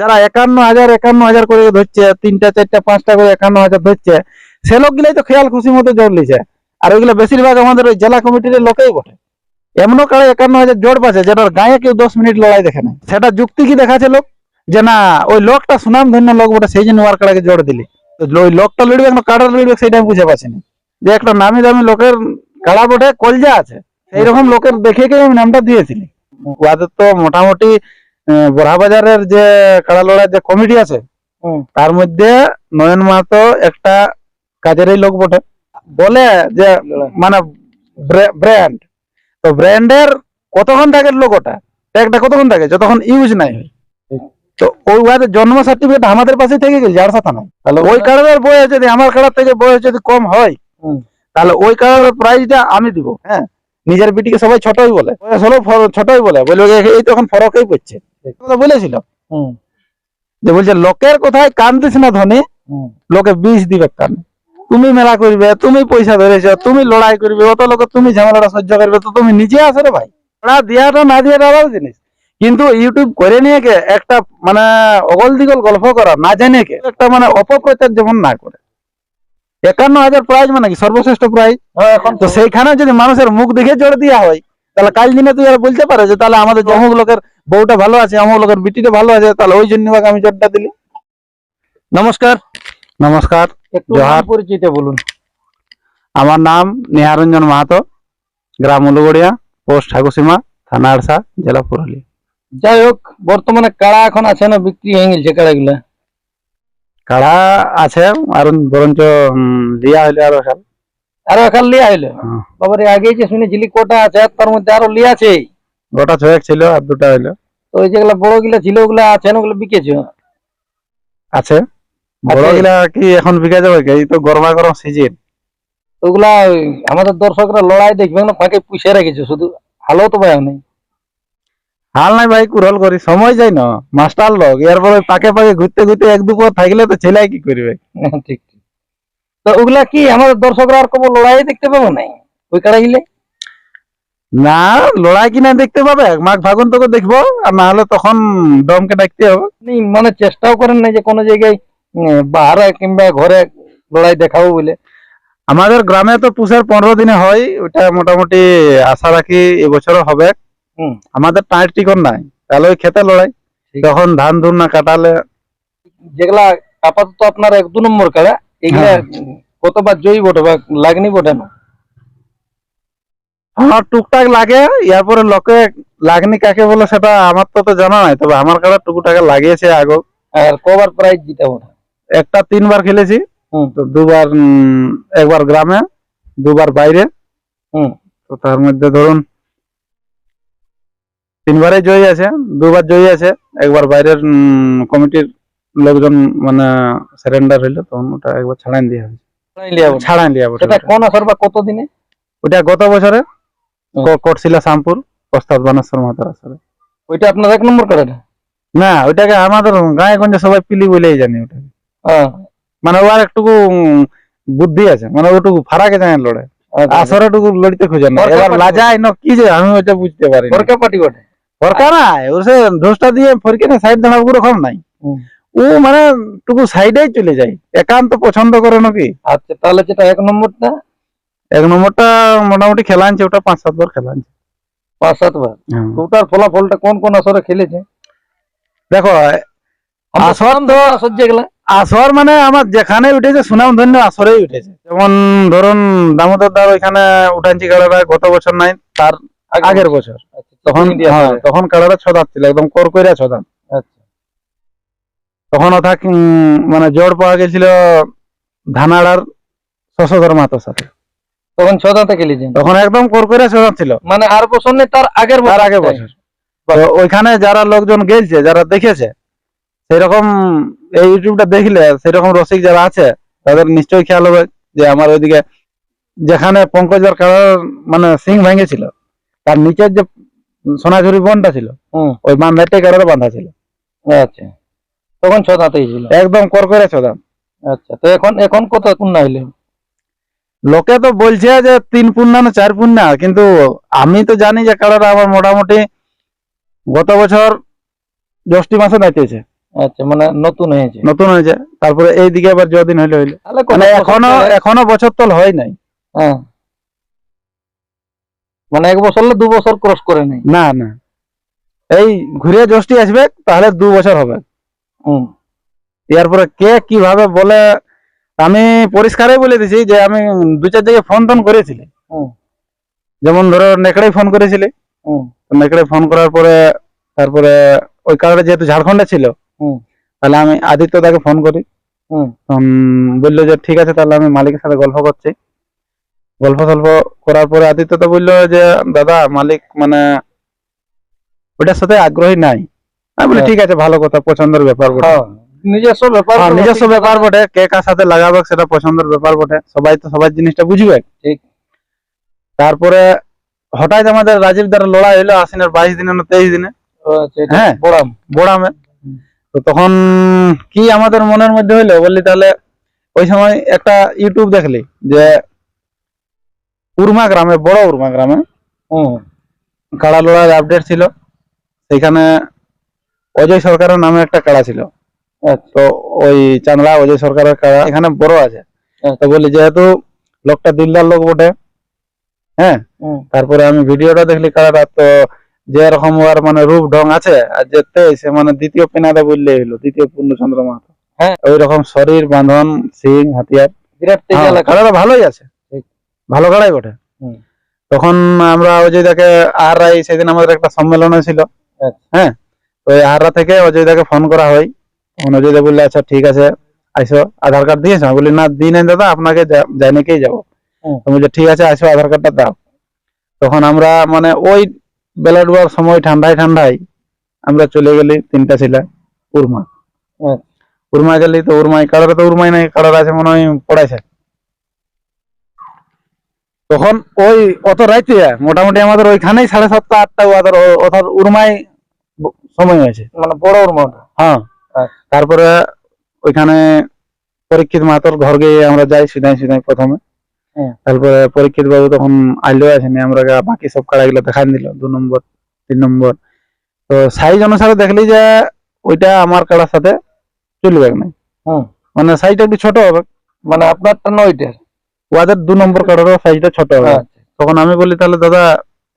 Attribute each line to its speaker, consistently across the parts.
Speaker 1: যারা একান্ন হাজার একান্ন হাজার করে ধরছে, তিনটা, চারটা, পাঁচটা করে একান্ন হাজার ধরছে, সে লোকগুলাই তো খেয়াল খুশি মতো জোর লিছে আর ওইগুলো বেশিরভাগ আমাদের ওই জেলা কমিটির লোকেই বটে। এমনও কাଳେ একান্ন হাজার জোর পাচ্ছে যেটার গায়ে কেউ দশ মিনিট লড়াই দেখে না সেটা যুক্তি কি দেখাচ্ছে লোক? যে না, ওই লোকটা সুনাম ধন্য লোক বটে, সেই জন্য ওয়ার কাড়াকে জোর দিলি। ওই লোকটা লড়বে না কাড়া লড়বে সেটা আমি বুঝে পাচ্ছি না। যে একটা নামি দামি লোকের কাড়া বটে, কলজা আছে। এইরকম লোকের দেখে আমি নামটা দিয়েছিলি। ওদের তো মোটামুটি আহ, বড়া বাজারের যে কাড়া লড়াই যে কমিটি আছে তার মধ্যে নয়ন মাহাতো একটা কাজেরই লোক বটে। বলে যে মানে ব্র্যান্ড। তো ব্র্যান্ডের কতক্ষণ থাকে লোক ওটা? ট্যাগটা কতক্ষণ থাকে? যতক্ষণ ইউজ নাই। তো ওই জন্ম সার্টিফিকেট আমাদের পাশে থেকে গেছে যার সাথে নাই। তাহলে ওই কার্ডের বয়স যদি আমার কার্ডের থেকে বয়স যদি কম হয় তাহলে ওই কার্ডের প্রাইসটা আমি দিব হ্যাঁ? নিজের বিটিকে সবাই ছোটই বলে। হলো ছোটই বলে। বলবে এই তখন ফরকই পড়ছে। কথা বলেছিল? যে বলছে লোকের কোথায় কান না ধনী লোকে বিষ দিবে কান। তুমি মেলা করবে তুমি পয়সা ধরেছ তুমি লড়াই করবে অত লোক তুমি ঝামেলাটা সহ্য করবে তো তুমি নিজে আসো রে ভাই। ওরা দিয়াটা না দিয়াটা আলাদা জিনিস। কিন্তু ইউটিউব করে নিয়ে কে একটা মানে অগল দিগল গল্প করা না জানে কে একটা মানে অপপ্রচার যেমন না করে। একান্ন হাজার প্রাইজ মানে কি? সর্বশ্রেষ্ঠ প্রাইজ
Speaker 2: হ্যাঁ, এখন
Speaker 1: তো সেইখানে যদি মানুষের মুখ দেখে জোর দেওয়া হয় তাহলে কাল দিনে তুই আর বলতে পারে যে তাহলে আমাদের অমুক লোকের বউটা ভালো আছে অমুক লোকের বিটিটা ভালো আছে তাহলে ওই জন্য আমি জোরটা দিলি।
Speaker 2: নমস্কার।
Speaker 1: নমস্কার জোহার।
Speaker 2: পরিচিত বলুন।
Speaker 1: আমার নাম নিহারঞ্জন মাহাতো গ্রাম উলুগড়িয়া পোস্ট ঠাকুরসীমা থানা আড়সা জেলা পুরুলিয়া।
Speaker 2: যাই হোক বর্তমানে কাড়া এখন আছে না বিক্রি হয়ে গেছে কাড়াগুলা।
Speaker 1: কাড়া আছে আর বরঞ্চ লিয়া হইলে আরও সাল
Speaker 2: আরও এখন লিয়া হইল?
Speaker 1: হ্যাঁ।
Speaker 2: বাবারে আগে যে শুনেছিলি কোটা আছে তার মধ্যে আরও লিয়া আছে।
Speaker 1: গোটা ছয়েক ছিল আর দুটা হইল।
Speaker 2: তো ওই যেগুলা বড়গুলা ছিল ওগুলা আছে না ওগুলো বিকেছে?
Speaker 1: আছে। বড়। গিলা কি এখন বিকা যাবে এই তো গরমা গরম সিজন
Speaker 2: ওগুলা আমাদের দর্শকরা লড়াই দেখবে না ফাঁকে পুষে রেখেছে শুধু হালো তো ভাই নেই।
Speaker 1: হাল নাই ভাই কুরল করি সময় যাই না। মাস্টার লোক এরপরে পাকে পাকে ঘুরতে ঘুরতে এক দুপুর থাকলে তো ছেলে কি করবে?
Speaker 2: ঠিক তো ওগুলা কি আমাদের দর্শকরা আর কবো লড়াই দেখতে পাবো নাই? ওই কাড়া গিলে?
Speaker 1: না লড়াই কিনা দেখতে পাবে? মাঘ ফাগুন তোকে দেখব আর না হলে তখন ডমকে ডাকতে হবে।
Speaker 2: মানে চেষ্টাও করেন না যে কোনো জায়গায় বাহারে কিংবা ঘরে লড়াই দেখাবো বলে।
Speaker 1: আমাদের গ্রামে তো পুষের পনেরো দিনে হয় ওটা মোটামুটি আশা রাখি এবছরও হবে। আমাদের টাইট টিকন নাই তাহলে ওই খেতে লড়াই। তখন ধান ধুন না কাটালে
Speaker 2: যেগুলা আপাতত আপনার এক দু নম্বর কাড়া এগুলা
Speaker 1: হ্যাঁ।
Speaker 2: কতবার জয়ী বটে বা লাগনি বটে না
Speaker 1: আমার টুকটাক লাগে ইয়ারপরে লোকে লাগনি কাকে বলে সেটা আমার তো তো জানা নাই তবে আমার কাছে টুকুটাকে লাগিয়েছে আগো
Speaker 2: আর কবার প্রাইজ জিতে বটে
Speaker 1: একটা তিনবার খেলেছি। তো দুবার একবার গ্রামে দুবার বাইরে
Speaker 2: হুম।
Speaker 1: তো তার মধ্যে ধরুন তিনবারে জয়ী আছে দুবার জয়ী আছে। একবার বাইরের কমিটির লোকজন মানে সারেন্ডার হইল তখন ওটা একবার ছাড়াই দেওয়া হয়েছে।
Speaker 2: লড়াই লিয়া বটে।
Speaker 1: ছাড়াই দেওয়া
Speaker 2: সেটা কোন আসর বা কত দিনে
Speaker 1: ওটা গত বছরে
Speaker 2: হুম।
Speaker 1: ক- প্রস্তাব বানেশ্বর মাতার আসরে
Speaker 2: ওইটা আপনার এক নম্বর কাড়াটা
Speaker 1: না? ওইটাকে আমাদের গায়ে গঞ্জে সবাই পিলি বলেই জানি ওটাকে মানে ওর একটুকু বুদ্ধি আছে মানে ওটুকু ফারাকে জানে লড়ে
Speaker 2: আচ্ছা।
Speaker 1: আসরে টুকু লড়তে খোঁজে না এবার লাজাই না কি যে আমি ওইটা বুঝতে পারি।
Speaker 2: বটে।
Speaker 1: ফরকা নাই ওর সে দিয়ে ফরকে না সাইড দাঁড়াবো ওরকম নাই। ও মানে টুকু সাইডেই চলে যায় একান্ত পছন্দ করে নাকি?
Speaker 2: আচ্ছা তাহলে যেটা এক নম্বরটা?
Speaker 1: এক নম্বরটা মোটামুটি খেলা আনছে ওটা পাঁচ সাতবার খেলা আনছে
Speaker 2: পাঁচ সাতবার? ওটার ফলাফলটা কোন কোন আসরে খেলেছে?
Speaker 1: দেখো আসর
Speaker 2: তো আসর যেগুলা
Speaker 1: আসর মানে আমার যেখানে উঠেছে সুনাম ধন্য আসরেই উঠেছে। যেমন ধরুন দামোদর দার ওইখানে উঠানছি কাড়াটা গত বছর নাই তার আগের বছর।
Speaker 2: আচ্ছা,
Speaker 1: তখন হ্যাঁ, তখন কাড়াটা ছদাত ছিল একদম করকইরা ছদাত
Speaker 2: আচ্ছা।
Speaker 1: তখন ওটা মানে জোর পাওয়া গেছিল ধানাড়ার শশধর মাতার সাথে।
Speaker 2: তখন ছদাতে
Speaker 1: তখন একদম করকইরা ছদাত ছিল।
Speaker 2: মানে আর বছর নেই তার আগের
Speaker 1: তার আগে বছর। ওইখানে যারা লোকজন গেছে যারা দেখেছে সেরকম এই ইউটিউবটা দেখলে সেরকম রসিক যারা আছে তাদের নিশ্চয়ই খেয়াল হবে যে আমার ওইদিকে যেখানে পঙ্কজের কালার মানে সিং ভেঙেছিল তার নিচের যে সোনাঝুরি বনটা ছিল। ওই বান্ধাতে কারণে বাঁধা ছিল।
Speaker 2: আচ্ছা। তখন ছদাতেই ছিল।
Speaker 1: একদম করকরে ছদা
Speaker 2: আচ্ছা তো এখন এখন কত কোন না হইলে
Speaker 1: লোকে তো বলছে যে তিন পুন্না না চার পুন্না কিন্তু আমি তো জানি যে কারোর আমার মোটামুটি গত বছর জ্যৈষ্ঠী মাসে দাঁড়িয়েছে।
Speaker 2: আচ্ছা মানে নতুন হয়েছে।
Speaker 1: নতুন হয়েছে। তারপরে এইদিকে আবার যদিন হইলে হইলে। মানে
Speaker 2: এখনও
Speaker 1: এখনও বছর তল হয় নাই।
Speaker 2: হ্যাঁ। মানে এক বছর দু বছর ক্রস করে নেই।
Speaker 1: না না। এই ঘুরে জ্যৈষ্ঠী আসবে তাহলে দু বছর হবে।
Speaker 2: হুম।
Speaker 1: এরপরে কে কীভাবে বলে আমি পরিষ্কারই বলে দিছি যে আমি দু চার জায়গায় ফোন টোন করেছিলি।
Speaker 2: হুম।
Speaker 1: যেমন ধরো নেকড়াই ফোন করেছিলি। নেকড়াই ফোন করার পরে তারপরে ওই কারণে যেহেতু ঝাড়খণ্ডে ছিল
Speaker 2: হুম।
Speaker 1: তাহলে আমি আদিত্য তাকে ফোন করি তখন বলল যে ঠিক আছে তাহলে আমি মালিকের সাথে গল্প করছি। গল্প সল্প করার পরে আদিত্য তো বলল যে দাদা মালিক মানে ওটার সাথে আগ্রহী নাই। আমি বলি
Speaker 2: হ্যাঁ।
Speaker 1: ঠিক আছে ভালো কথা পছন্দের ব্যাপার বটে।
Speaker 2: হ্যাঁ নিজস্ব ব্যাপার
Speaker 1: হ্যাঁ, নিজস্ব ব্যাপার বটে কে কার সাথে লাগাবে সেটা পছন্দের ব্যাপার বটে সবাই তো সবার জিনিসটা বুঝবে।
Speaker 2: ঠিক।
Speaker 1: তারপরে হঠাৎ আমাদের রাজীব দ্বারা লড়াই হলো আশ্বিনের বাইশ দিনে না তেইশ দিনে।
Speaker 2: আচ্ছা,
Speaker 1: হ্যাঁ।
Speaker 2: বড়াম
Speaker 1: বোড়ামে তো তখন কি আমাদের মনের মধ্যে হইল বললি তাহলে ওই সময় একটা ইউটিউব দেখলি যে উর্মা গ্রামে বড় উর্মা গ্রামে। কাড়া লড়াইয়ের আপডেট ছিল। সেখানে অজয় সরকারের নামে একটা কাড়া ছিল।
Speaker 2: আচ্ছা।
Speaker 1: তো ওই চাংলা অজয় সরকারের কাড়া এখানে বড় আছে।
Speaker 2: আচ্ছা।
Speaker 1: তো বলি যেহেতু লোকটা দিলদার লোক বটে হ্যাঁ তারপরে আমি ভিডিওটা দেখলি কাড়াটা তো যে রকম ওর মানে রূপ ঢং আছে আর যেতে সে মানে দ্বিতীয় পেনাদে বললে হইল দ্বিতীয় পূর্ণচন্দ্র মাহাতো।
Speaker 2: হ্যাঁ।
Speaker 1: ওই রকম শরীর বাঁধন সিং হাতিয়ার।
Speaker 2: বিরাট
Speaker 1: হ্যাঁ, ভালোই আছে। ভালো কাড়াই বটে। তখন আমরা অজয়দাকে আরআই সেদিন আমাদের একটা সম্মেলন ছিল।
Speaker 2: আচ্ছা।
Speaker 1: হ্যাঁ? তো ওই আররা থেকে অজয়দাকে ফোন করা হয়। অজয়দা বললে আচ্ছা ঠিক আছে আইসো আধার কার্ড দিয়েছ? বলি না দিই নাই দাদা আপনাকে জানিকেই যাব। বলছে ঠিক আছে আসো আধার কার্ডটা দাও। তখন আমরা মানে ওই বেলা ডুবার সময় ঠান্ডায় ঠান্ডায় আমরা চলে গেলি তিনটা ছেলে উর্মা।
Speaker 2: আচ্ছা।
Speaker 1: উর্মা গেলি তো উর্মাই কাড়ারে তো উর্মাই নাই কাড়ার আছে মনে হয় পড়াইছে। তখন ওই অত রাইতে মোটামুটি আমাদের ওইখানেই সাড়ে সাতটা আটটা ওদের অর্থাৎ উর্মাই সময় হয়েছে।
Speaker 2: মানে বড় ওর মাঠা
Speaker 1: হ্যাঁ।
Speaker 2: আচ্ছা।
Speaker 1: তারপরে ওইখানে পরীক্ষিত মাহাতোর ঘর গিয়ে আমরা যাই সিধাই সিধাই প্রথমে। তারপরে পরীক্ষিত বাবু তখন আইলো আসেনি আমরা বাকি সব কাড়াগুলো দেখাই দিল দু নম্বর তিন নম্বর। তো সাইজ অনুসারে দেখলি যে ওইটা আমার কাড়ার সাথে চলবে না মানে সাইজটা একটু ছোট হবে।
Speaker 2: মানে আপনারটা নয়টার?
Speaker 1: ওদের দু নম্বর কাড়ারও সাইজটা ছোট হবে।
Speaker 2: আচ্ছা
Speaker 1: তখন আমি বলি তাহলে দাদা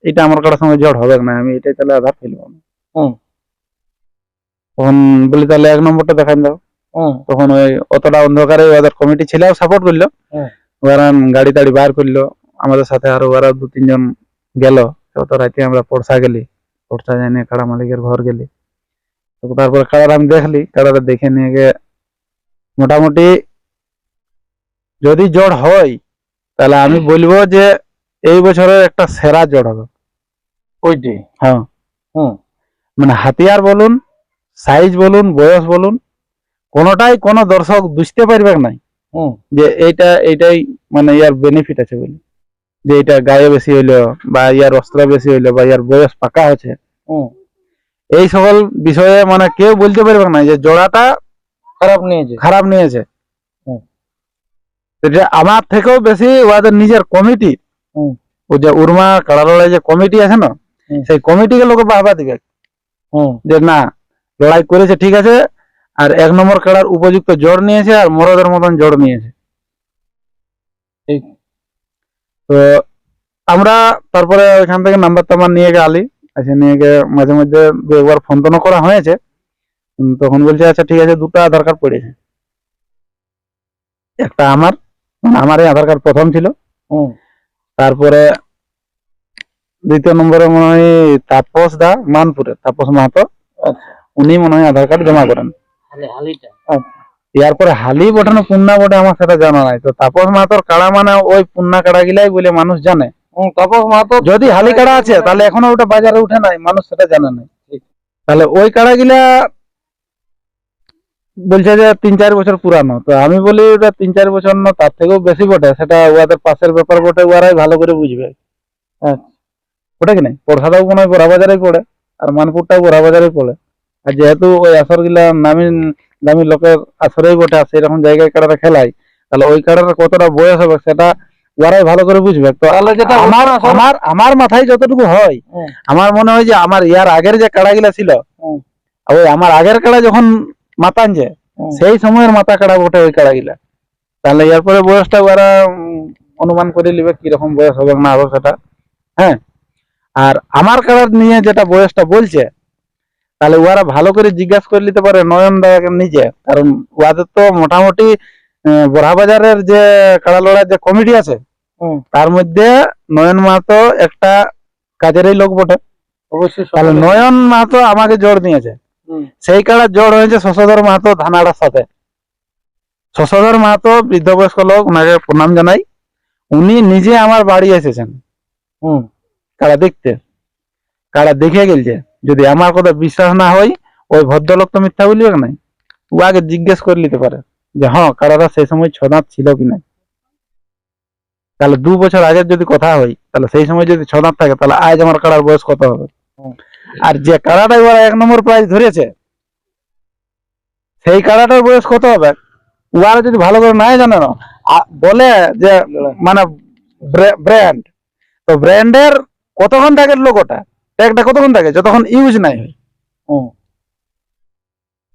Speaker 1: এটা আমার কাটার সঙ্গে জড় হবে না আমি এটাই তাহলে আধার ফেলব না তখন বলি তাহলে এক নম্বরটা দেখান দাও। তখন ওই অতটা অন্ধকারে ওদের কমিটি ছিল সাপোর্ট করল।
Speaker 2: হুম।
Speaker 1: ওরা গাড়ি টাড়ি বার করল। আমাদের সাথে আরও ওরা দু তিনজন গেল। অত রাতে আমরা পড়সা গেলি। পড়সা জানি কাড়া মালিকের ঘর গেলি। তারপরে কাড়াটা আমি দেখলি কাড়াটা দেখে নিয়ে মোটামুটি যদি জ্বর হয় তাহলে আমি বলব যে এই বছরের একটা সেরা জড় হবে
Speaker 2: ওইটাই
Speaker 1: হ্যাঁ।
Speaker 2: হুম।
Speaker 1: মানে হাতিয়ার বলুন সাইজ বলুন বয়স বলুন কোনোটাই কোনো দর্শক বুঝতে পারবে নাই
Speaker 2: হুম।
Speaker 1: যে এইটা এইটাই মানে ইয়ার বেনিফিট আছে বলে। যে এটা গায়ে বেশি হইল বা ইয়ার অস্ত্র বেশি হইল বা ইয়ার বয়স পাকা আছে
Speaker 2: হুম।
Speaker 1: এই সকল বিষয়ে মানে কেউ বলতে পারবে না যে জোড়াটা
Speaker 2: খারাপ নিয়েছে।
Speaker 1: খারাপ নিয়েছে। এটা আমার থেকেও বেশি ওদের নিজের কমিটি ও যে উর্মা কাড়ালড়াই যে কমিটি আছে না। সেই কমিটিকে লোকে বাহবা দিবে।
Speaker 2: হুম।
Speaker 1: যে না লড়াই করেছে ঠিক আছে আর এক নম্বর কাড়ার উপযুক্ত জোর নিয়েছে আর মরদের মতন জোর নিয়েছে। তো আমরা তারপরে ওইখান থেকে নাম্বার টাম্বার নিয়ে গে আলি। আছে নিয়ে গিয়ে মাঝে মধ্যে দু একবার ফোন টোনও করা হয়েছে। তখন বলছে আচ্ছা ঠিক আছে দুটো আধার কার্ড পড়েছে। একটা আমার আমার এই আধার কার্ড প্রথম ছিল। তারপরে দ্বিতীয় নম্বরে মনে হয় তাপস দা মানপুরে তাপস মাহাতো।
Speaker 2: আচ্ছা।
Speaker 1: উনি মনে হয় আধার কার্ড জমা করেন। ইয়ার পরে হালি বটে না পুন্না বটে আমার সেটা জানা নাই। তো তাপস মাহাতোর কাড়া মানে ওই পুন্না কাড়া গিলাই বলে মানুষ জানে।
Speaker 2: তাপস মাহাতো
Speaker 1: যদি হালি কাড়া আছে তাহলে এখনও ওটা বাজারে উঠে নাই মানুষ সেটা জানে নাই। তাহলে ওই কাড়া গিলা বলছে যে তিন চার বছর পুরানো। তো আমি বলি ওটা তিন চার বছর না তার থেকেও বেশি বটে। সেটা ওদের পাশের ব্যাপার বটে ওরাই ভালো করে বুঝবে। ওটা কি নাই? পরসাটাও মনে হয় বড়া বাজারেই পড়ে আর মানপুরটাও বড়া বাজারেই পড়ে। আর যেহেতু ওই আসর গিলা নামি দামি লোকের আসরেই বটে আর সেরকম জায়গায় কাড়াটা খেলায় তাহলে ওই কাড়াটা কতটা বয়স হবে সেটা ওরাই ভালো করে বুঝবে। তো
Speaker 2: তাহলে যেটা
Speaker 1: আমার আমার আমার মাথায় যতটুকু হয় আমার মনে হয় যে আমার ইয়ার আগের যে কাড়াগুলা ছিল ওই আমার আগের কাড়া যখন মাতান যে সেই সময়ের মাথা কাড়া বটে ওই কাড়া গিলা তাহলে এরপরে বয়সটা ওরা অনুমান করে নিবে কীরকম বয়স হবে না হবে সেটা। হ্যাঁ? আর আমার কাড়ার নিয়ে যেটা বয়সটা বলছে তাহলে ওরা ভালো করে জিজ্ঞাসা করে নিতে পারে নয়ন দাদাকে নিজে। কারণ ওদের তো মোটামুটি বড়াবাজারের যে কাড়া লড়াই যে কমিটি আছে তার মধ্যে নয়ন মাহাতো একটা কাজেরই লোক বটে।
Speaker 2: অবশ্যই
Speaker 1: তাহলে নয়ন মাহাতো আমাকে জোর দিয়েছে। সেই কাড়া জড় হয়েছে শশধর মাহাতো ধানাড়ার সাথে। শশধর মাহাতো বৃদ্ধ বয়স্ক লোক ওনাকে প্রণাম জানাই। উনি নিজে আমার বাড়ি এসেছেন
Speaker 2: হুম,
Speaker 1: কাড়া দেখতে। কাড়া দেখে গেলছে যদি আমার কথা বিশ্বাস না হয় ওই ভদ্রলোক তো মিথ্যা বলবে নাই ও আগে জিজ্ঞেস করে নিতে পারে যে হ্যাঁ কারাটা সেই সময় ছদাঁত ছিল কি না তাহলে দু বছর আগের যদি কথা হয় তাহলে সেই সময় যদি ছদাঁত থাকে তাহলে আজ আমার কাড়ার বয়স কত হবে। আর যে কাড়াটা এবার এক নম্বর প্রাইজ ধরেছে সেই কাড়াটার বয়স কত হবে? উয়ারা যদি ভালো করে নাই জানে না বলে যে মানে ব্র্যান্ড তো ব্র্যান্ডের কতক্ষণ থাকে লোক ওটা? ট্যাগটা কতক্ষণ থাকে? যতক্ষণ ইউজ নাই হয়।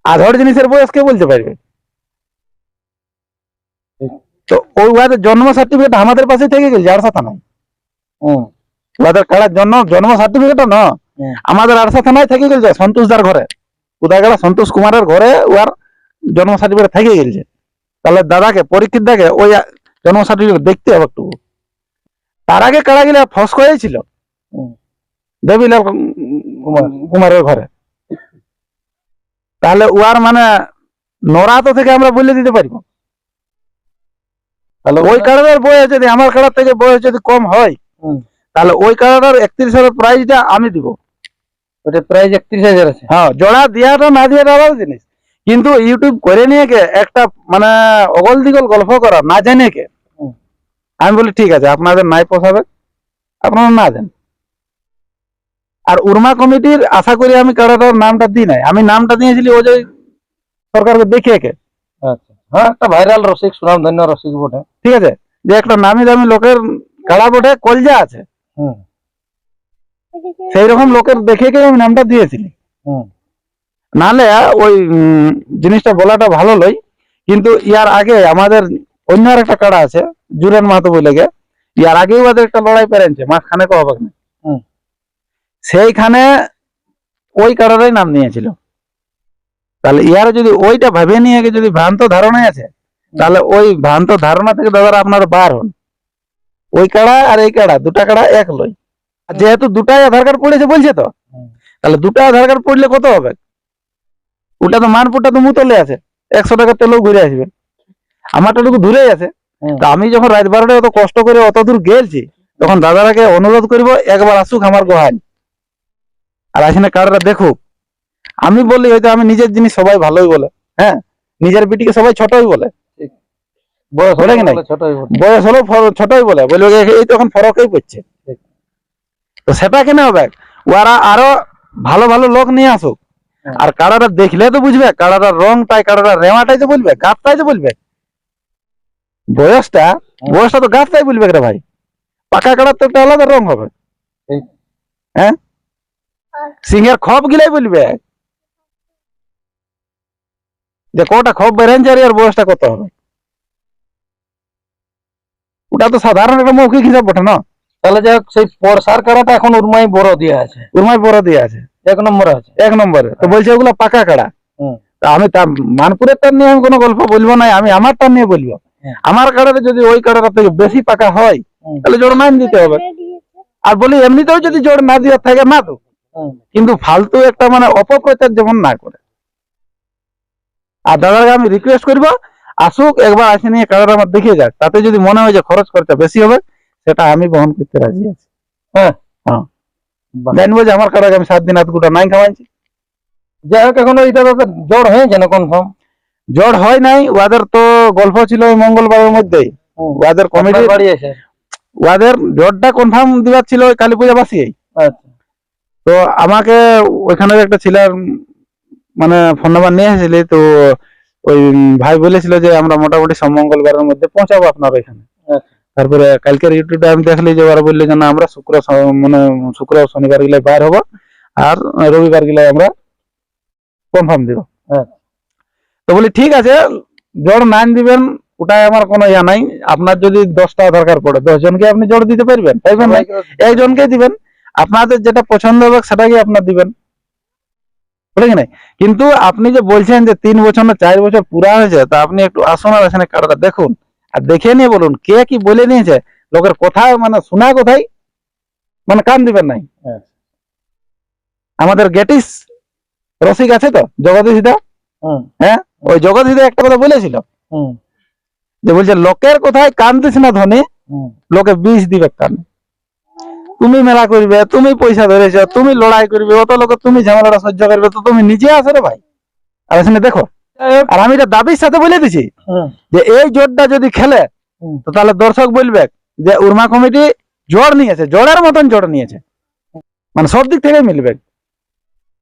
Speaker 1: আধর জিনিসের বয়স কে বলতে পারবে? তো ওই ওদের জন্ম সার্টিফিকেট আমাদের পাশে থেকে গেছে আরসা থানায়
Speaker 2: হুম,
Speaker 1: ওদের কাড়ার জন্ম জন্ম সার্টিফিকেট না। আমাদের আরসা থানায় থেকে গেছে সন্তোষদার ঘরে। উদয়গড়া সন্তোষ কুমারের ঘরে ওর জন্ম সার্টিফিকেট থেকে গেছে তাহলে দাদাকে পরীক্ষিত দাকে ওই জন্ম সার্টিফিকেট দেখতে হবে একটু। তার আগে কারা গেলে ফস করেছিল। দেবিলাল কুমারের ঘরে। তাহলে উয়ার মানে নরাত থেকে আমরা বলে দিতে পারব। তাহলে ওই কাড়ার বয়স যদি আমার কাড়ার থেকে বয়স যদি কম হয় তাহলে ওই কাড়াটার একত্রিশ হাজার প্রাইজটা আমি দিব।
Speaker 2: ওটা প্রাইস একত্রিশ হাজার আছে।
Speaker 1: হ্যাঁ জোড়া না আলাদা জিনিস। কিন্তু ইউটিউব করে নিয়ে কে একটা মানে অগল দিগল গল্প করা না জানে কে। আমি বলি ঠিক আছে আপনাদের নাই পোষাবে আপনারা না দেন আর উর্মা কমিটির আশা করি আমি কাড়াটার নামটা দিই নাই। আমি নামটা দিয়েছিলি ও যে সরকারকে দেখে কে?
Speaker 2: আচ্ছা। হ্যাঁ একটা ভাইরাল রসিক সুনাম ধন্য রসিক বটে।
Speaker 1: ঠিক আছে? যে একটা নামি দামি লোকের কাড়া বটে কলজা আছে।
Speaker 2: হুম।
Speaker 1: সেই রকম লোকের দেখে কে আমি নামটা দিয়েছিলি। নাহলে ওই জিনিসটা বলাটা ভালো লই কিন্তু ইয়ার আগে আমাদের অন্য আর একটা কাড়া আছে জুরেন মাহাতো বলে গে ইয়ার আগেও ওদের একটা লড়াই পেরেছে মাঝখানে কো হবে না। সেইখানে ওই কাড়ারই নাম নিয়েছিল। তাহলে ইয়ার যদি ওইটা ভেবে নিয়ে যদি ভ্রান্ত ধারণা আছে তাহলে ওই ভ্রান্ত ধারণা থেকে দাদারা আপনার বার হন। ওই কাড়া আর এই কাড়া দুটা কাড়া এক লই। আর যেহেতু দুটাই আধার কার্ড পড়েছে বলছে তো তাহলে দুটা আধার কার্ড পড়লে কত হবে? ওটা তো মানপুরটা তো মুতলে আছে একশো টাকা তেলেও ঘুরে আসবে। আমারটা টুকু দূরেই আছে। আমি যখন রাত বারোটায় অত কষ্ট করে অত দূর গেলছি তখন দাদারাকে অনুরোধ করব একবার আসুক আমার গোহাল আর আসিনে কার্ডটা দেখুক। আমি বলি হয়তো আমি নিজের জিনিস সবাই ভালোই বলে হ্যাঁ? নিজের বিটিকে সবাই ছোটই বলে।
Speaker 2: বয়স
Speaker 1: বলে কি নাই?
Speaker 2: হলে ছোটই
Speaker 1: বয়স হলো ফর- ছোটই বলে। বলবে এই তখন ফরকই পড়ছে। তো সেটা কেন হবে? ওরা আরও ভালো ভালো লোক নিয়ে আসুক।
Speaker 2: হ্যাঁ।
Speaker 1: আর কাড়াটা দেখলে তো বুঝবে কাড়াটার রংটাই কাড়াটার রেওয়াটাই তো বলবে গাছটাই তো বলবে। বয়সটা বয়সটা তো গাছটাই বলবে রে ভাই। পাকা কাড়ার তো একটা আলাদা রং হবে। হ্যাঁ? সিংহের খপ গিলাই বলবে। যে কটা খপ বেরেঞ্চার আর বয়সটা কত হবে? ওটা তো সাধারণ একটা মৌখিক হিসাব বটে না?
Speaker 2: তাহলে যাই হোক সেই পরসার কাড়াটা এখন উর্মাই বড় দিয়ে আছে।
Speaker 1: উর্মাই বড় দিয়ে আছে।
Speaker 2: এক নম্বরে আছে।
Speaker 1: এক নম্বরে। তো বলছে ওগুলো পাকা কাড়া। আমি তা মানপুরের টান নিয়ে আমি কোনো গল্প বলব না আমি আমার টান নিয়ে বলব।
Speaker 2: হ্যাঁ।
Speaker 1: আমার কাড়াটা যদি ওই কাড়াটা থেকে বেশি পাকা হয় তাহলে জোর নাম দিতে হবে। আর বলি এমনিতেও যদি জোর না দিয়ে থাকে না তো। কিন্তু ফালতু একটা মানে অপপ্রচার যেমন না করে। আর দাদাকে আমি রিকোয়েস্ট করব আসুক একবার আসে নিয়ে কাড়াটা আমার দেখে যাক। তাতে যদি মনে হয় যে খরচ খরচা বেশি হবে সেটা আমি বহন করতে রাজি আছি।
Speaker 2: হ্যাঁ?
Speaker 1: হ্যাঁ। জানব যে আমার কাড়াকে আমি সাত দিন আধ গোটা নাই খাওয়াইছি।
Speaker 2: যাই হোক এখন ওইটা তো জ্বর হয়েছে না কনফার্ম
Speaker 1: জড় হয় নাই ওদের তো গল্প ছিল ওই মঙ্গলবারের মধ্যেই। ওদের কমিটি
Speaker 2: আছে
Speaker 1: ওদের কনফার্ম দিবার ছিল ওই কালী পূজা বাসিয়েই।
Speaker 2: আচ্ছা।
Speaker 1: তো আমাকে ওইখানের একটা ছেলের মানে ফোন নাম্বার নিয়ে এসেছিলি তো ওই ভাই বলেছিল যে আমরা মোটামুটি সব মঙ্গলবারের মধ্যে পৌঁছাবো আপনার এখানে। তারপরে কালকের ইউটিউবে আমি দেখলি যে ওরা বলল যে না, আমরা শুক্র মানে শুক্র শনিবার গেলে বাইর হব, আর রবিবার গেলে আমরা কনফার্ম দিব।
Speaker 2: হ্যাঁ।
Speaker 1: তো বলি, ঠিক আছে জোর নাইন দিবেন ওটাই আমার কোনো ইয়া নাই। আপনার যদি দশটা দরকার পড়ে, দশ জনকে আপনি জোর দিতে পারবেন পারবেন না? একজনকে দিবেন, আপনাদের যেটা পছন্দ হবে সেটাকে আপনার দিবেন। বুঝলেন নাই? কিন্তু আপনি যে বলছেন যে তিন বছর না, চার বছর পুরা হয়েছে, তা আপনি একটু আসুন আর এখানে কার্ডটা দেখুন। আর দেখে নিয়ে বলুন কে কি বলে নিয়েছে? লোকের কথা মানে শোনা কোথায়? মানে কান দিবেন নাই।
Speaker 2: হ্যাঁ।
Speaker 1: আমাদের গেটিস রসিক আছে তো? জগদীশদা হ্যাঁ? ওই জগদীশদা একটা কথা বলেছিল। যে বলছে লোকের কোথায় কান দিস না ধনে লোকে বিষ দিবে কান। তুমি মেলা করবে তুমি পয়সা ধরেছ তুমি লড়াই করবে অত লোক তুমি ঝামেলাটা সহ্য করবে তো তুমি নিজে আসো রে ভাই? আর দেখো আর আমি এটা দাবির সাথে বলে দিছি। যে এই জোরটা যদি খেলে তো তাহলে দর্শক বলবে যে উর্মা কমিটি জোর নিয়েছে জোরের মতন জোর নিয়েছে। মানে সব দিক থেকে মিলবে।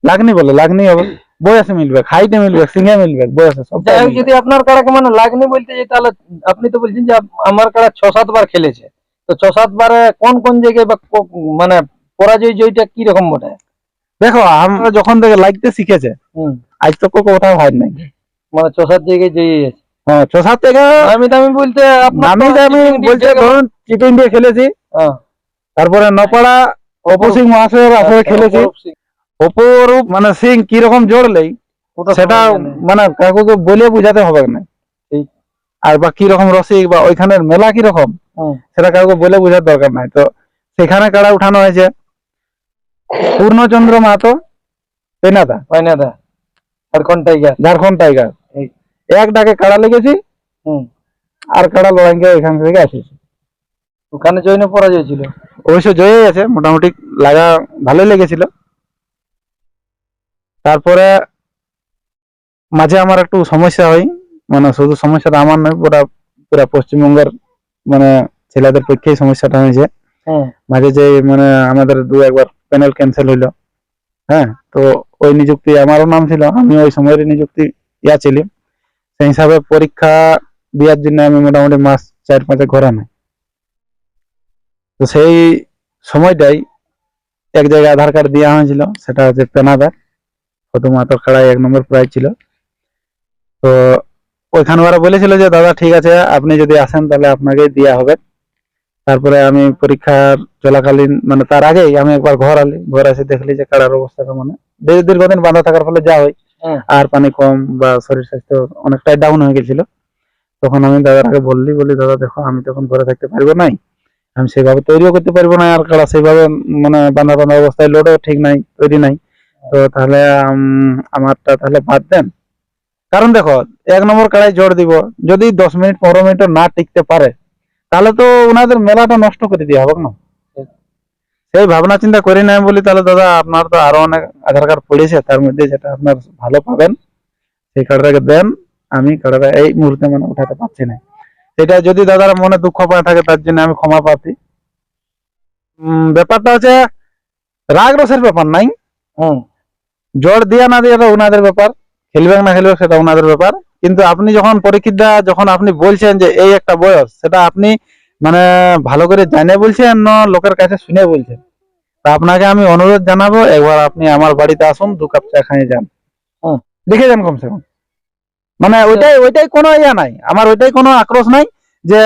Speaker 1: লাগনি বলে লাগনি হবে। বয়সে মিলবে হাইটে মিলবে সিংহে মিলবে বয়সে সব
Speaker 2: যদি আপনার কাড়াকে মানে লাগনি বলতে যাই তাহলে আপনি তো বলছেন যে আমার কাড়া ছ সাত বার খেলেছে। তো ছ সাত বারে কোন কোন জায়গায় বা মানে পরাজয় জয়টা কি রকম বটে?
Speaker 1: দেখো আমরা যখন থেকে লাগতে শিখেছে আজ তো কোথাও হয় নাই।
Speaker 2: মানে ছ সাত জায়গায় জয়ী আছে
Speaker 1: হ্যাঁ ছ সাত থেকে
Speaker 2: আমি দামি বলতে
Speaker 1: দামি
Speaker 2: চিটিং
Speaker 1: বলছে ধরুন দিয়ে খেলেছি।
Speaker 2: হ্যাঁ,
Speaker 1: তারপরে নপাড়া অপসিং মহাশয়ের আসরে খেলেছি।
Speaker 2: অপরূপ
Speaker 1: মানে সিং কীরকম জোড়লেই
Speaker 2: ওটা
Speaker 1: সেটা মানে কাকুকে বলে বুঝাতে হবে না। আর বা কীরকম রসিক বা ওইখানের মেলা কীরকম
Speaker 2: হুম,
Speaker 1: সেটা কাউকে বলে বোঝার দরকার নাই। তো সেখানে কারা উঠানো হয়েছে? পূর্ণচন্দ্র মাহাতো পেনাদা
Speaker 2: হয় না দা আর কোন টাইগার।
Speaker 1: ঝাড়খণ্ড টাইগার। এক ডাকে কাড়া লেগেছি। আর কাড়া লড়াইকে এখান থেকে আসেছি।
Speaker 2: ওখানে জয় না পরাজয় ছিল?
Speaker 1: অবশ্য জয়ই আছে মোটামুটি লাগা ভালোই লেগেছিল। তারপরে মাঝে আমার একটু সমস্যা হয় মানে শুধু সমস্যাটা আমার নয় পুরা পুরা পশ্চিমবঙ্গের মানে ছেলেদের পক্ষেই সমস্যাটা হয়েছে। মাঝে যে মানে আমাদের দু একবার প্যানেল ক্যান্সেল হইল। হ্যাঁ তো ওই নিযুক্তি আমারও নাম ছিল আমি ওই সময়ের নিযুক্তি ইয়া ছিলি। সেই হিসাবে পরীক্ষা দেওয়ার জন্য আমি মোটামুটি মাস চার পাঁচে ঘরে নাই। তো সেই সময়টাই এক জায়গায় আধার কার্ড দেওয়া হয়েছিল, সেটা হচ্ছে পেনাদার। প্রথমত খেলায় এক নম্বর প্রাইজ ছিল। তো ওইখানে ওরা বলেছিল যে, দাদা, ঠিক আছে, আপনি যদি আসেন তাহলে আপনাকে দেওয়া হবে। তারপরে আমি পরীক্ষার চলাকালীন মানে তার আগেই আমি একবার ঘর আলি ঘর এসে দেখলি যে কাড়ার অবস্থাটা মানে দীর্ঘ দীর্ঘদিন বাঁধা থাকার ফলে যা হয়। আর পানি কম বা শরীর স্বাস্থ্য অনেকটাই ডাউন হয়ে গেছিল। তখন আমি আগে বললি বলি দাদা, দেখো, আমি তখন ঘরে থাকতে পারব নাই। আমি সেভাবে তৈরিও করতে পারব না আর কাড়া সেইভাবে মানে বাঁধা বাঁধা অবস্থায় লোডও ঠিক নাই, তৈরি নাই। তো তাহলে আমারটা তাহলে বাদ দেন। কারণ দেখো, এক নম্বর কাড়াই জোর দিব। যদি দশ মিনিট, পনেরো মিনিট না টিকতে পারে, তাহলে তো ওনাদের মেলাটা নষ্ট করে দেওয়া হবে, না? সেই ভাবনা চিন্তা করি না বলি তাহলে দাদা আপনার তো আরও অনেক আধার কার্ড পড়েছে তার মধ্যে যেটা আপনার ভালো পাবেন সেই কার্ডটাকে দেন। আমি কার্ডটা এই মুহূর্তে মানে উঠাতে পারছি না। এটা যদি দাদার মনে দুঃখ পায় থাকে তার জন্য আমি ক্ষমা উম, ব্যাপারটা হচ্ছে রাগ রসের ব্যাপার নাই।
Speaker 2: হুম।
Speaker 1: জোর দিয়া না দিয়া ওনাদের ব্যাপার। খেলবে না খেলবে সেটা ওনাদের ব্যাপার। কিন্তু আপনি যখন পরীক্ষিতটা যখন আপনি বলছেন যে এই একটা বয়স সেটা আপনি মানে ভালো করে জানে বলছেন না লোকের কাছে শুনে বলছেন তা আপনাকে আমি অনুরোধ জানাব একবার আপনি আমার বাড়িতে আসুন দু কাপ চা খাইয়ে যান।
Speaker 2: হুম।
Speaker 1: দেখে যান কমসে কম। মানে ওইটাই ওইটাই কোনো ইয়া নাই। আমার ওইটাই কোনো আক্রোশ নাই যে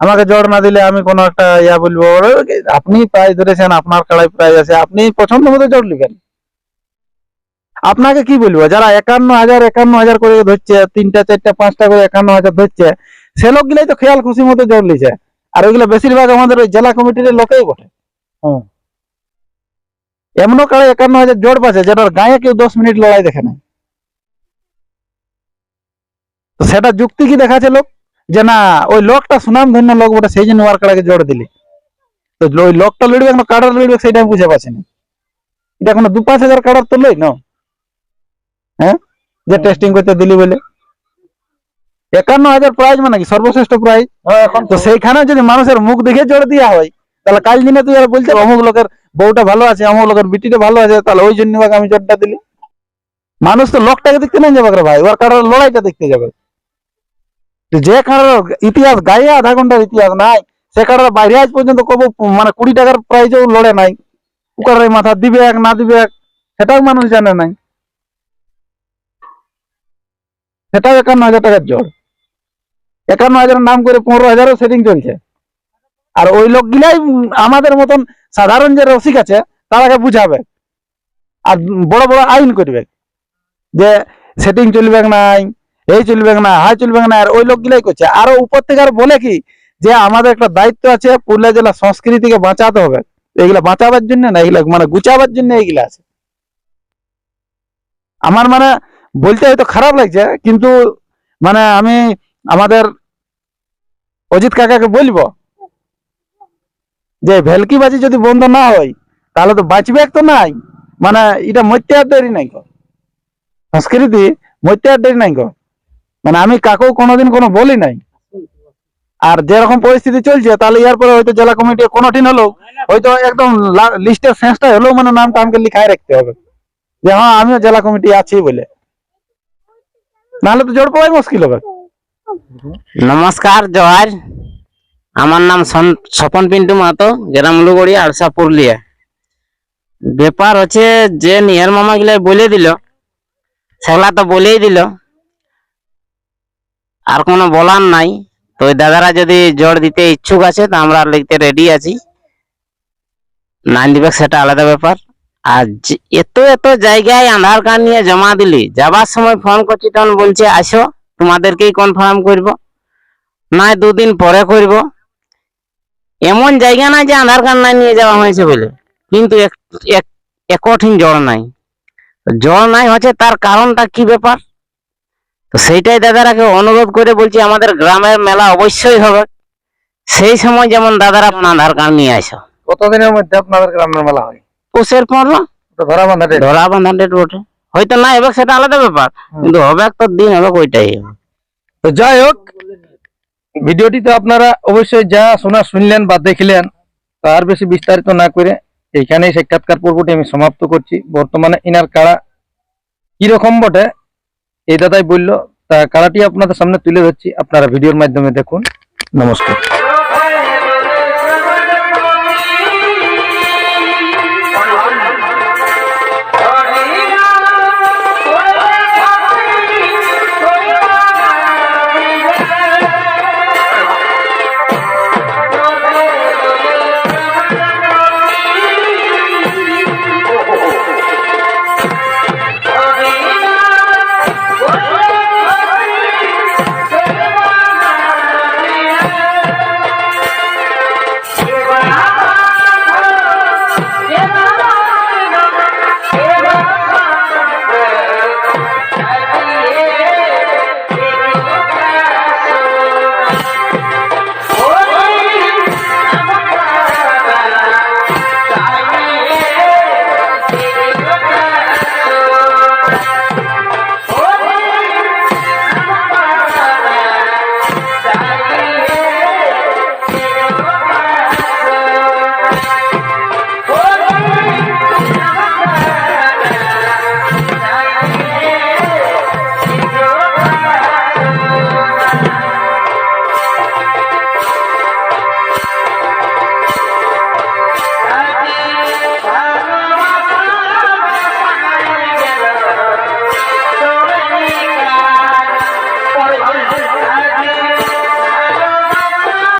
Speaker 1: আমাকে জোর না দিলে আমি কোনো একটা ইয়া বলব। আপনি প্রাইজ ধরেছেন আপনার কাড়াই প্রাইজ আছে। আপনি পছন্দ মতো জোর নেবেন আপনাকে কি বলব? যারা একান্ন হাজার একান্ন হাজার করে ধরছে তিনটা চারটা পাঁচটা করে একান্ন হাজার ধরছে সে লোকগুলাই তো খেয়াল খুশি মতো জোর লিছে। আর ওইগুলো বেশিরভাগ আমাদের ওই জেলা কমিটির লোকেই বটে।
Speaker 2: হুম।
Speaker 1: এমনও কারে একান্ন হাজার জোর পাচ্ছে যেটার গায়ে কেউ দশ মিনিট লড়াই দেখে নাই। সেটা যুক্তি কি দেখাচ্ছে লোক? যে না ওই লোকটা সুনাম ধন্য লোক বটে সেই জন্য ওয়ার কাড়াকে জোর দিলি। তো ওই লোকটা লড়বে না কাড়ার লড়বে সেটা আমি বুঝে পাচ্ছি না। এটা কোনো দু পাঁচ হাজার কাড়ার তো লই না হ্যাঁ? যে টেস্টিং করতে দিলি বলে। একান্ন হাজার প্রাইজ মানে কি? সর্বশ্রেষ্ঠ প্রাইজ
Speaker 2: হ্যাঁ
Speaker 1: তো সেইখানে যদি মানুষের মুখ দেখে জোর দেওয়া হয় তাহলে কাল দিনে তুই আর বলছে অমুক লোকের বউটা ভালো আছে অমুক লোকের বিটিটা ভালো আছে তাহলে ওই জন্য আমি জোরটা দিলি। মানুষ তো লোকটাকে দেখতে নাই যাবে ভাই ওর কারোর লড়াইটা দেখতে যাবে। যে কারোর ইতিহাস গায়ে আধা ঘণ্টার ইতিহাস নাই সে কারোর বাইরে আজ পর্যন্ত কব মানে কুড়ি টাকার প্রাইজেও লড়ে নাই। উকার মাথা দিবে এক না দিবে এক সেটাও মানুষ জানে নাই। সেটাও একান্ন হাজার টাকার জোর। একান্ন হাজারের নাম করে পনেরো হাজারও সেটিং চলছে। আর ওই লোকগুলাই আমাদের মতন সাধারণ যে রসিক আছে, তারাকে বুঝাবে আর বড় বড় আইন করবে যে সেটিং চলবে নাই, এই চলবে না হাই চলবে না আর ওই লোকগুলাই করছে। আরও উপর থেকে আর বলে কি যে আমাদের একটা দায়িত্ব আছে পুরুলিয়া জেলা সংস্কৃতিকে বাঁচাতে হবে। এগুলা বাঁচাবার জন্য না, এগুলা মানে গুচাবার জন্য এইগুলা আছে। আমার মানে বলতে হয়তো খারাপ লাগছে, কিন্তু মানে আমি আমাদের অজিত কাকাকে বলব যে ভেলকিবাজি যদি বন্ধ না হয়, তাহলে তো বাঁচবে তো নাই। মানে এটা মরতে আর দেরি নাই সংস্কৃতি, মরতে আর দেরি নাই মানে আমি কাকেও কোনোদিন কোনো বলি নাই। আর যেরকম পরিস্থিতি চলছে, তাহলে ইয়ার পরে হয়তো জেলা কমিটি কোনো দিন হলেও, হয়তো একদম লিস্টের শেষটা হলেও মানে নামটা আমাকে লিখায় রাখতে হবে। যে হ্যাঁ আমিও জেলা কমিটি আছি বলে। নাহলে তো জোর পাওয়াই মুশকিল হবে।
Speaker 3: নমস্কার, জোহার। আমার নাম স্বপন পিন্টু মাহাতো, গ্রাম লুগড়ি আরসা পুরুলিয়া। ব্যাপার হচ্ছে যে নিহার মামা গুলা বলে দিল সেগুলা তো বলেই দিল। আর কোনো বলার নাই। তো ওই দাদারা যদি জোর দিতে ইচ্ছুক আছে, তো আমরা লিখতে রেডি আছি। নাইন দিবে সেটা আলাদা ব্যাপার। আর এত এত জায়গায় আধার কার্ড নিয়ে জমা দিলি। যাবার সময় ফোন করছি, তখন বলছে, আসো। তোমাদেরকেই কনফার্ম করব। না দুদিন পরে করব। এমন জায়গা নাই যে আধার কার্ড নাই নিয়ে যাওয়া হয়েছে বলে। কিন্তু এক- এক- একঠিন জল নাই। জ্বর নাই হচ্ছে তার কারণটা কি ব্যাপার? তো সেইটাই দাদারাকে অনুরোধ করে বলছি আমাদের গ্রামের মেলা অবশ্যই হবে। সেই সময় যেমন দাদারা আপনার আধার কার্ড নিয়ে আসো।
Speaker 2: কতদিনের মধ্যে আপনাদের গ্রামের মেলা হয়?
Speaker 3: পুষের পনেরো?
Speaker 2: তো ধরা বাঁধা।
Speaker 3: ধরা বাঁধা ডেট ওঠে হয়তো না হবে সেটা আলাদা ব্যাপার। কিন্তু হবে তো দিন হবে ওইটাই
Speaker 2: তো যাই হোক ভিডিওটিতে আপনারা অবশ্যই যা শোনা শুনলেন বা দেখলেন তার বেশি বিস্তারিত না করে এইখানেই সাক্ষাৎকার পর্বটি আমি সমাপ্ত করছি। বর্তমানে ইনার কাড়া কীরকম বটে এই দাদাই বলল তা কাড়াটি আপনাদের সামনে তুলে ধরছি আপনারা ভিডিওর মাধ্যমে দেখুন। নমস্কার।